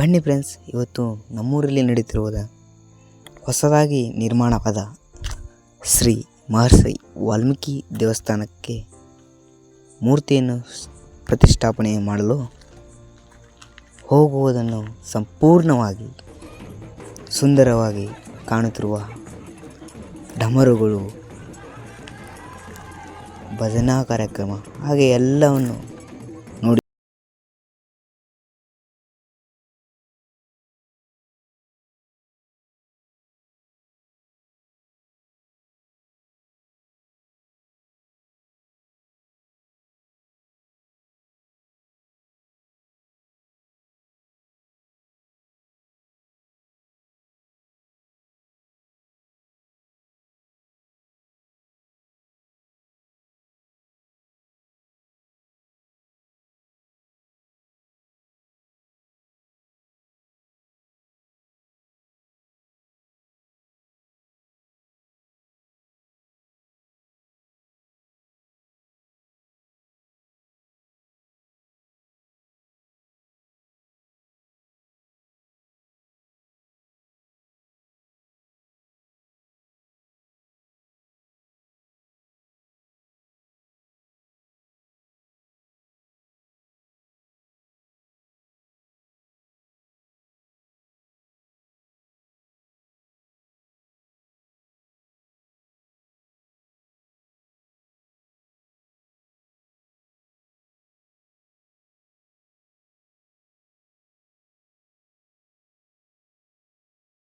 ಬನ್ನಿ ಫ್ರೆಂಡ್ಸ್, ಇವತ್ತು ನಮ್ಮೂರಲ್ಲಿ ನಡೀತಿರುವುದ ಹೊಸದಾಗಿ ನಿರ್ಮಾಣವಾದ ಶ್ರೀ ಮಹರ್ಷಿ ವಾಲ್ಮೀಕಿ ದೇವಸ್ಥಾನಕ್ಕೆ ಮೂರ್ತಿಯನ್ನು ಪ್ರತಿಷ್ಠಾಪನೆ ಮಾಡಲು ಹೋಗುವುದನ್ನು ಸಂಪೂರ್ಣವಾಗಿ ಸುಂದರವಾಗಿ ಕಾಣುತ್ತಿರುವ ಡಮರುಗಳು ಭಜನಾ ಕಾರ್ಯಕ್ರಮ, ಹಾಗೆ ಎಲ್ಲವನ್ನು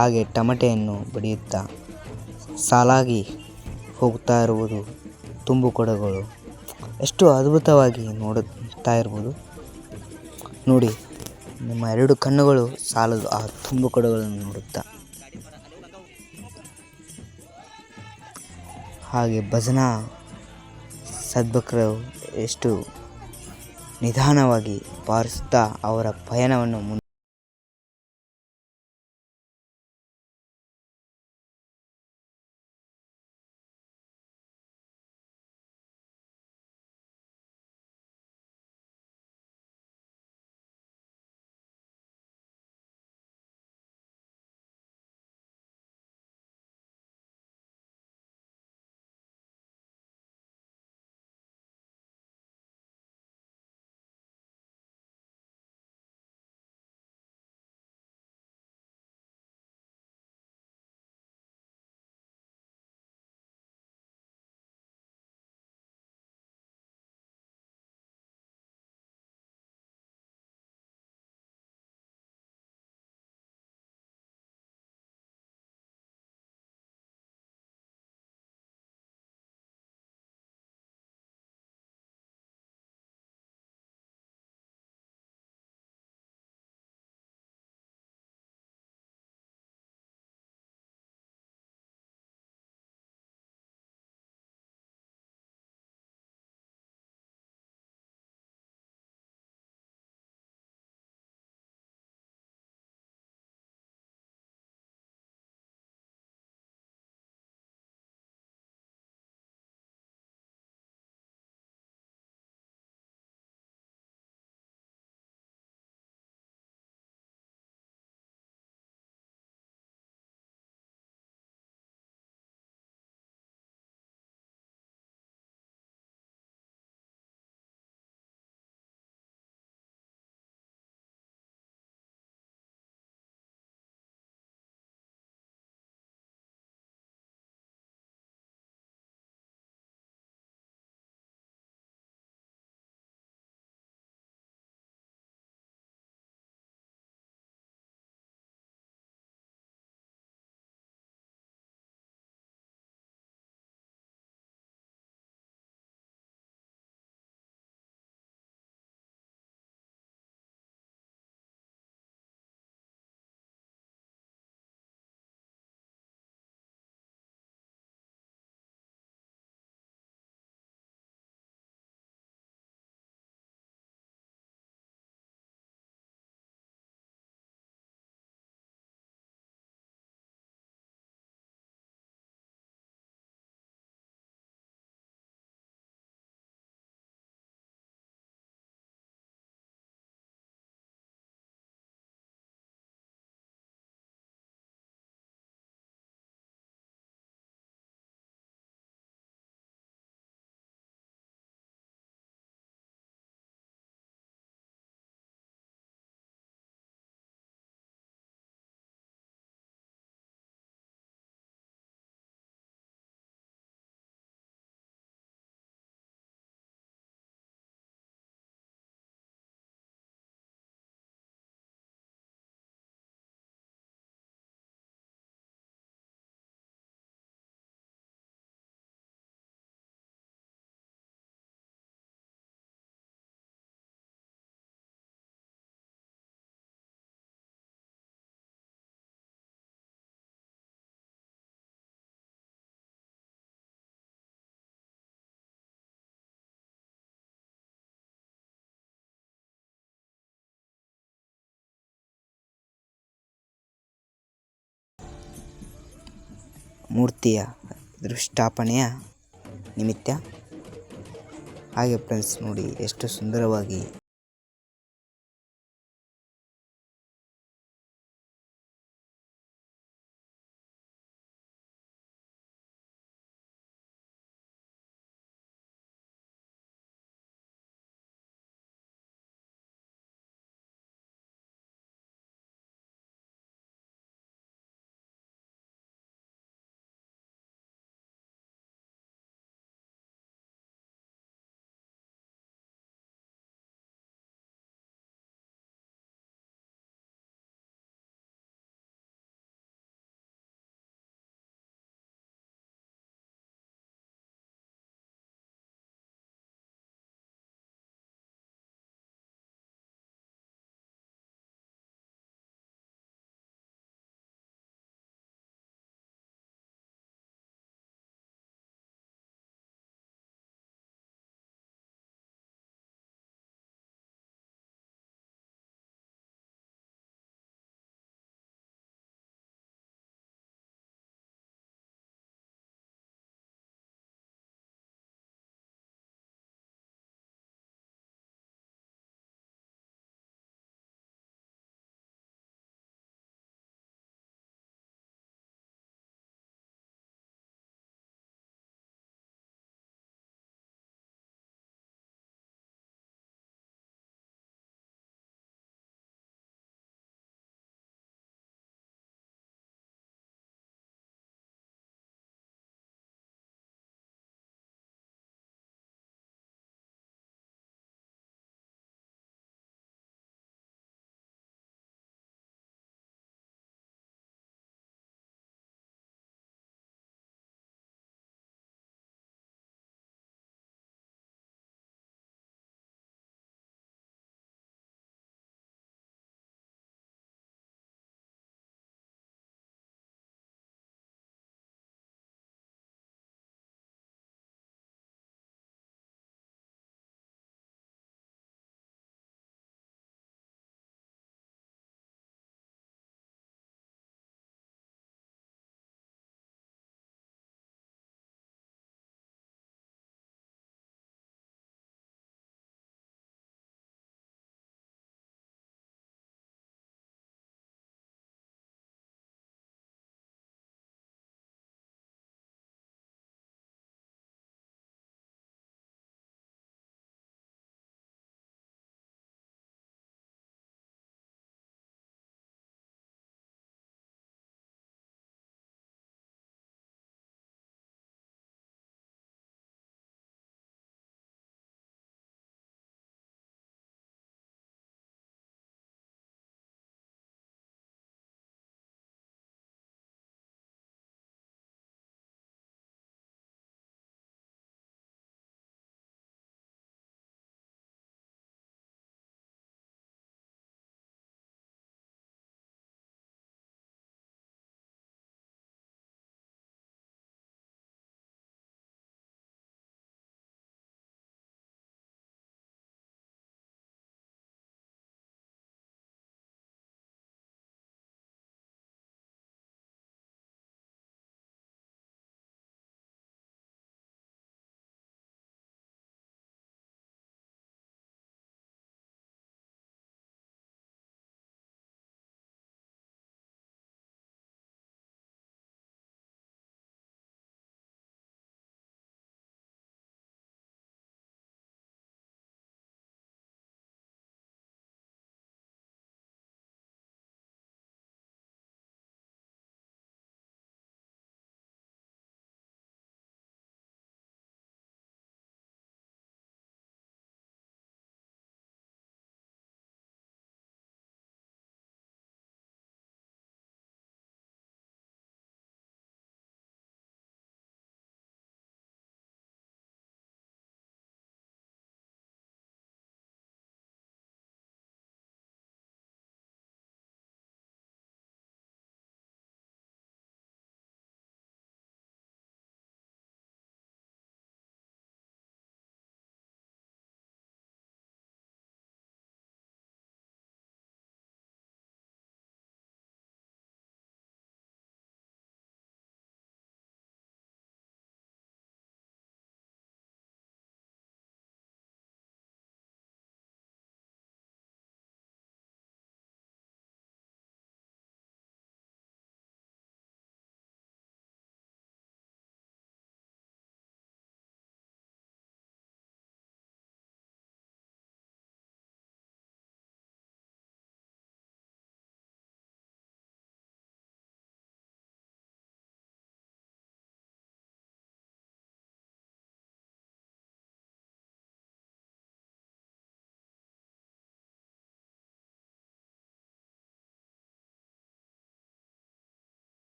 ಹಾಗೆ ಟಮಟೆಯನ್ನು ಬಡಿಯುತ್ತಾ ಸಾಲಾಗಿ ಹೋಗ್ತಾ ಇರುವುದು ತುಂಬು ಕೊಡಗಳು. ಎಷ್ಟು ಅದ್ಭುತವಾಗಿ ನೋಡುತ್ತಾ ಇರ್ಬೋದು. ನೋಡಿ, ನಿಮ್ಮ ಎರಡು ಕಣ್ಣುಗಳು ಸಾಲದು ಆ ತುಂಬು ಕೊಡಗಳನ್ನು ನೋಡುತ್ತಾ. ಹಾಗೆ ಭಜನಾ ಸದ್ಭಕ್ತರು ಎಷ್ಟು ನಿಧಾನವಾಗಿ ಬಾರಿಸುತ್ತಾ ಅವರ ಪಯಣವನ್ನು ಮುನ್ ಮೂರ್ತಿಯ ದೃಷ್ಟಾಪನೆಯ ನಿಮಿತ್ತ. ಹಾಗೆ ಫ್ರೆಂಡ್ಸ್ ನೋಡಿ ಎಷ್ಟು ಸುಂದರವಾಗಿ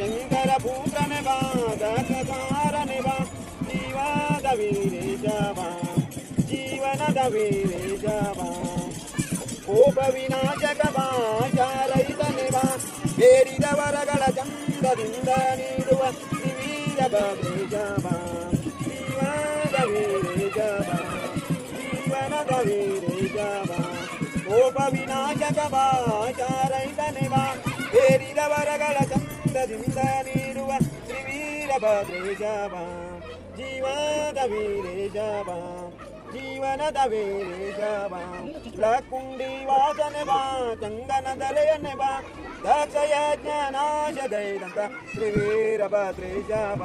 ಶಂಕರ ಪುತ್ರನೆ ಬಾ ದಶಸಾರನೆ ಬಾ ಜೀವದ ವೀರೇಶ ಬಾ ಜೀವನದ ವೀರೇಶ ಬಾ ಕೋಪ ವಿನಾಶಕ ಬಾ ಶಾರೈತನೆ ಬಾ ಬೇರಿದ ವರಗಳ ಚಂದದಿಂದ ನೀಡುವ ವೀರ ಭದ್ರೇಶ ಬಾ ಜೀವದ ವೀರೇಶ ಬಾ ಜೀವನದ ವೀರೇಶ ಬಾ ಕೋಪ ವಿನಾಶಕ ಬಾ ಶಾರೈತನೆ ಬಾ ಬೇರಿದ ವರಗಳ ಚಂದದಿಂದ చింతచిందానీరువ త్రివీరభద్రేశవ జీవాదవీరేశవ జీవనదవీరేశవ లకుండి వాసనవా చందనదలయనవా దక్షయ జ్ఞానాశదైదంత త్రివీరభద్రేశవ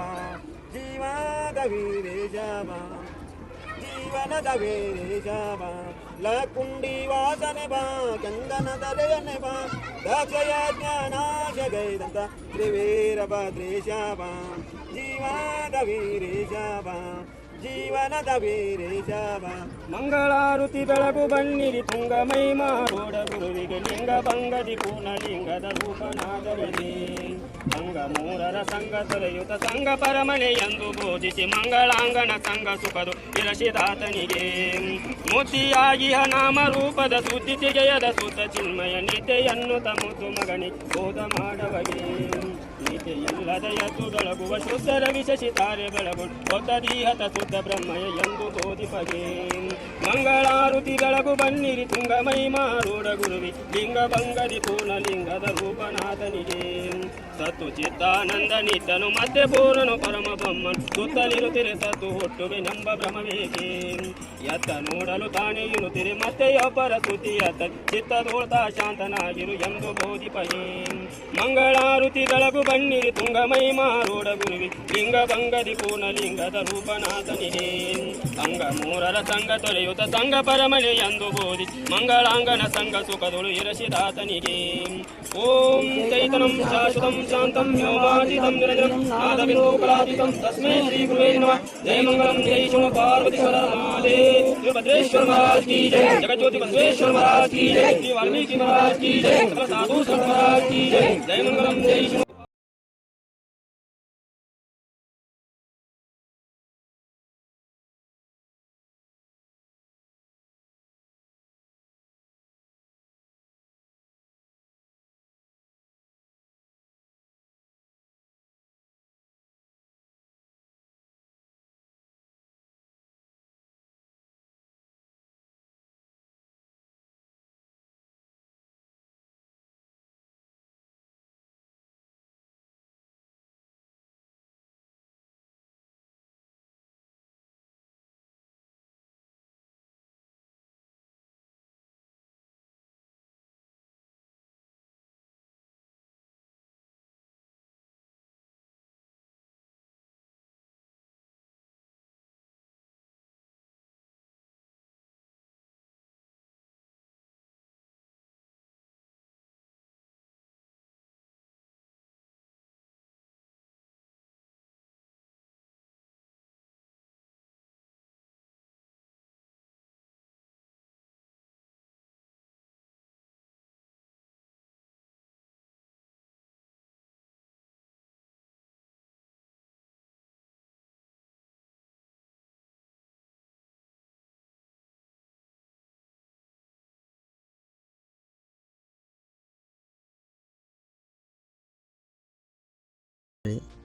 జీవాదవీరేశవ ವಾಸನೆ ಬಾ ಚಂದನ ತಲೆಯನ್ನೆ ಬಾ ದಕ್ಷಯ ಜ್ಞಾನಾಶ ಗೈದಂತ ತ್ರಿವೀರ ಭದ್ರೇಶ ಬಾ ಜೀವದ ವೀರೇಶ ಬಾ ಜೀವನದ ವೀರೇಶ ಬಾ ಲಕುಂಡಿ ವಾಸನೆ ಬಾ ಚಂದನ ತಲೆಯನ್ನೆ ಬಾ ದಕ್ಷಯ ಜ್ಞಾನಾಶ ಗೈದಂತ ತ್ರಿವೀರ ಭದ್ರೇಶ ಬಾ ಜೀವದ ವೀರೇಶ ಬಾ ಜೀವನದ ವೀರೇಶ ಬಾ ಮಂಗಳಾರುತಿ ಬೆಳಗು ಬನ್ನಿರಿ ತುಂಗ ಮೈ ಮಾರೋಡ ಗುರುವಿಗೆ ಲಿಂಗ ಭಂಗದಿ ಪೂರ್ಣಲಿಂಗದ ರೂಪನಾಗಲಿದೆ. ಸಂಘ ಮೂರರ ಸಂಘ ತೊರೆಯುತ ಸಂಘ ಪರಮನೆ ಎಂದು ಬೋಧಿಸಿ ಮಂಗಳಾಂಗಣ ಸಂಘ ಸುಖದು ಇರಸಿದಾತನಿಗೆ ಹ ನಾಮ ರೂಪದ ಸುದ್ದಿ ತೆಗೆಯದ ಸುತ ಚಿನ್ಮಯ ನಿತೆಯನ್ನು ತಮ್ಮದು ಮಗನಿ, ಬೋಧ ಮಾಡವಗೆ ಎದ್ದು ಬೆಳಗುವ ಶುದ್ಧರ ವಿಶಿತಾರೆ ಬೆಳಗು ಹೊತ್ತ ದೀಹತ ಶುದ್ಧ ಬ್ರಹ್ಮಯ ಎಂದು ಬೋಧಿಪಗೆ ಮಂಗಳಾರುತಿ ಬೆಳಗು ಬನ್ನಿರಿ ತುಂಗ ಮೈಮಾರೂಢ ಗುರುವಿ ಲಿಂಗ ಭಂಗದಿ ಪೂರ್ಣಲಿಂಗದ ರೂಪನಾಥನಿಗೆ. ಸತ್ತು ಚಿತ್ತಾನಂದ ನಿತ್ಯನು ಮತ್ತೆ ಪೂರ್ಣನು ಪರಮ ಬ್ರಹ್ಮನ್ ಸುತ್ತಲಿರುತ್ತಿರೆ ಸತ್ತು ಹುಟ್ಟುವೆ ನಂಬ ಭ್ರಮವೇಕೆ ಎತ್ತ ನೋಡಲು ತಾನೇ ಇರುತ್ತಿರೆ ಮತ್ತೆ ಒಬ್ಬರ ಸುದ್ದಿ ಎತ್ತ ಚಿತ್ತದೋಳ್ತಾ ಶಾಂತನಾಗಿರು ಎಂದು ಬೋಧಿಪಗೆ ಮಂಗಳಾರುತಿ ಬೆಳಗು ಬನ್ನಿರಿ ತುಂಗ ಮೈಮಾರೂಢ ಗುರುವಿ ಲಿಂಗ ಭಂಗದಿ ಪೂರ್ಣಲಿಂಗದ ರೂಪನಾಥನಿಗೆ ಅಂಗ ಮೂರರ ಸಂಘ ತೊರೆಯುತ್ತ ಸಂಘ ಪರಮನೆ ಎಂದು ಬೋಧಿ ಮಂಗಳಾಂಗನ ಸಂಘ ಸುಖದೊಳು ಇರಸಿದಾತನಿಗೆ ಓಂ ಚೈತನಂ ಶಾಶ್ವತಂ शान्तं व्योमाजितं विरजं नादविलोकलादितं तस्मै श्रीगुरुवे नमः। जय मङ्गलं जय शिव पार्वती सरमाले भद्रेश्वर महाराज की जय। जगज्योति बसवेश्वर महाराज की जय। वाल्मीकि महाराज की जय। साधु महाराज की जय। जय मङ्गलं जय Right.